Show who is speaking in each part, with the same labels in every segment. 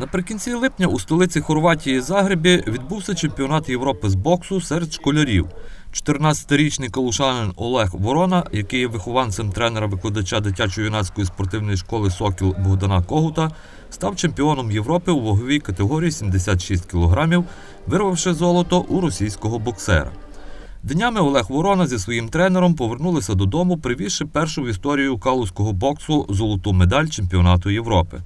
Speaker 1: Наприкінці липня у столиці Хорватії Загребі відбувся чемпіонат Європи з боксу серед школярів. 14-річний калушанин Олег Ворона, який є вихованцем тренера-викладача дитячо-юнацької спортивної школи Сокіл Богдана Когута, став чемпіоном Європи у ваговій категорії 76 кг, вирвавши золото у російського боксера. Днями Олег Ворона зі своїм тренером повернулися додому, привізши першу в історію калузького боксу золоту медаль чемпіонату Європи.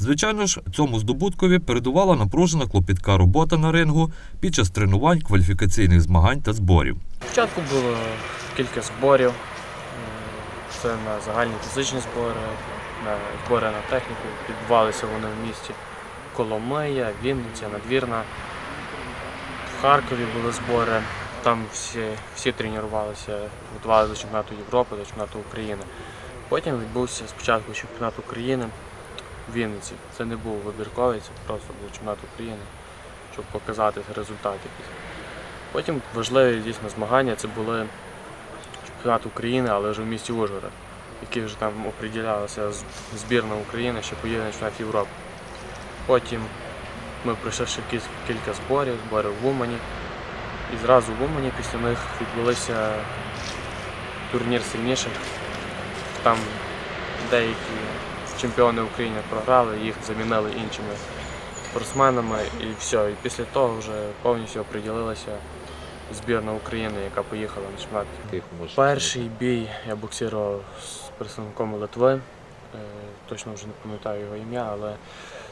Speaker 1: Звичайно ж, цьому здобуткові передувала напружена клопітка робота на рингу під час тренувань, кваліфікаційних змагань та зборів.
Speaker 2: Спочатку було кілька зборів. Це на загальні фізичні збори, на збори на техніку. Відбувалися вони в місті Коломия, Вінниця, Надвірна. В Харкові були збори. Там всі, всі тренувалися, готувалися до чемпіонату Європи, до чемпіонату України. Потім відбувся спочатку чемпіонат України Вінниці. Це не був вибірковий, це просто був чемпіонат України, щоб показати результат якийсь. Потім важливі дійсно змагання це були чемпіонат України, але вже в місті Ужгород, який вже там оприділялася збірна України, що поїде на чемпіонат Європи. Потім ми пройшли ще кілька зборів, збори в Умані. І зразу в Умані після них відбулися турнір сильніших. Там деякі чемпіони України програли, їх замінили іншими спортсменами і все. І після того вже повністю оприділилася збірна України, яка поїхала на чемпіонат. Перший бій я боксував з представником Литви. Е, Точно вже не пам'ятаю його ім'я, але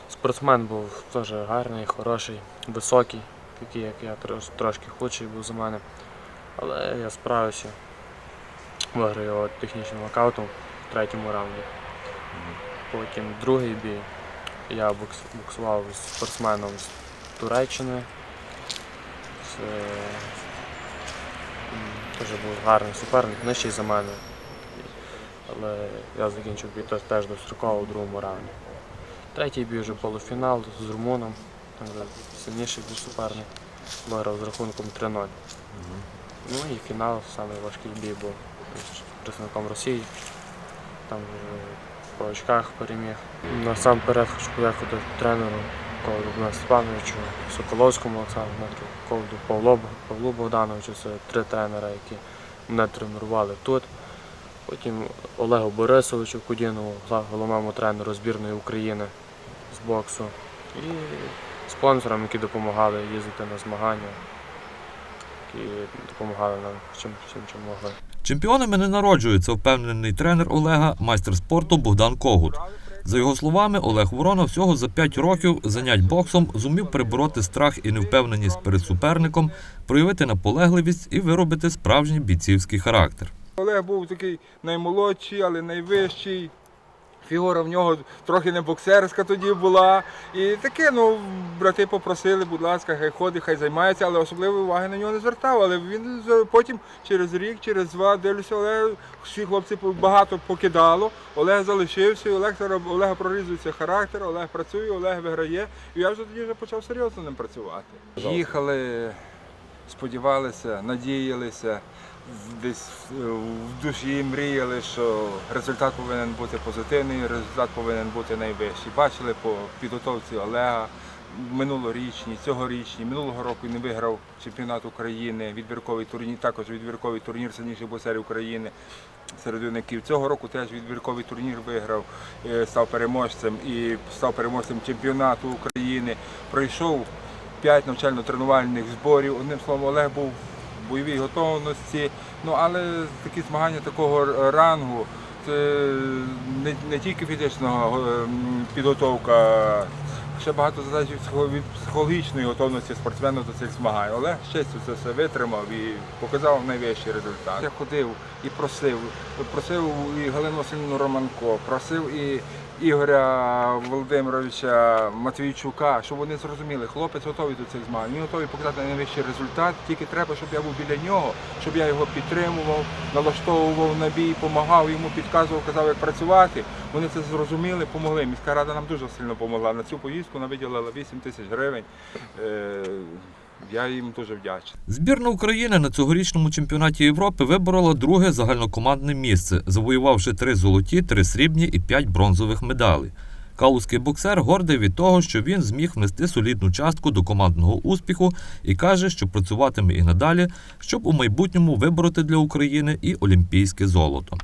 Speaker 2: спортсмен був теж гарний, хороший, високий, такий, як я трошки худший був за мене. Але я справився. Виграв його технічним нокаутом в третьому раунді. Потім другий бій. Я бокс- боксував з спортсменом з Туреччини. Це теж був гарний суперник, нижчий за мене. Але я закінчив бій теж- достроково у другому раунді. Третій бій вже полуфінал з румуном. Там вже сильніший був суперник. Виграв з рахунком 3-0. Ну і фінал, самий важкий бій був з представником Росії. Там вже по очках переміг. Насамперед хочу подякувати тренеру Богдану Степановичу, Соколовському Олександру, Ковду Павлу, Павлу Богдановичу. Це три тренера, які мене тренували тут. Потім Олегу Борисовичу Кудінову, головному тренеру збірної України з боксу. І спонсорам, які допомагали їздити на змагання, які допомагали нам чим, чим, чим могли.
Speaker 1: Чемпіонами не народжується, впевнений тренер Олега, майстер спорту Богдан Когут. За його словами, Олег Ворона всього за 5 років занять боксом зумів перебороти страх і невпевненість перед суперником, проявити наполегливість і виробити справжній бійцівський характер.
Speaker 3: Олег був такий наймолодший, але найвищий. Фігура в нього трохи не боксерська тоді була. І таке, ну, брати попросили, будь ласка, хай ходить, хай займається, але особливої уваги на нього не звертав. Але він потім через рік, через два дивлюся, Олег, всі хлопці багато покидало. Олег залишився, Олег Олега прорізується характер, Олег працює, Олег виграє. І я вже тоді вже почав серйозно ним працювати. Їхали, сподівалися, надіялися, десь е, в душі мріяли, що результат повинен бути позитивний, результат повинен бути найвищий. Бачили по підготовці Олега минулорічні, цьогорічні, минулого року він виграв чемпіонат України, відбірковий турнір, також відбірковий турнір сильніших боксерів України серед юнаків. Цього року теж відбірковий турнір виграв, е, став переможцем і став переможцем чемпіонату України. Пройшов п'ять навчально-тренувальних зборів. Одним словом, Олег був бойовій готовності. Ну але такі змагання такого рангу це не, не тільки фізична ем, підготовка. Ще багато залежить від психологічної готовності спортсмена до цих змагань. З честю це все витримав і показав найвищий результат. Я ходив і просив, просив і Галину Васильівну Романко, просив і Ігоря Володимировича Матвійчука, щоб вони зрозуміли, хлопець готовий до цих змагань. Він готовий показати найвищий результат. Тільки треба, щоб я був біля нього, щоб я його підтримував, налаштовував на бій, допомагав йому, підказував, казав, як працювати. Вони це зрозуміли, помогли. Міська рада нам дуже сильно допомогла. На цю поїздку вона виділила 8 тисяч гривень. Я їм дуже вдячний.
Speaker 1: Збірна України на цьогорічному чемпіонаті Європи виборола друге загальнокомандне місце, завоювавши три золоті, три срібні і п'ять бронзових медалей. Калузький боксер гордий від того, що він зміг внести солідну частку до командного успіху і каже, що працюватиме і надалі, щоб у майбутньому вибороти для України і олімпійське золото.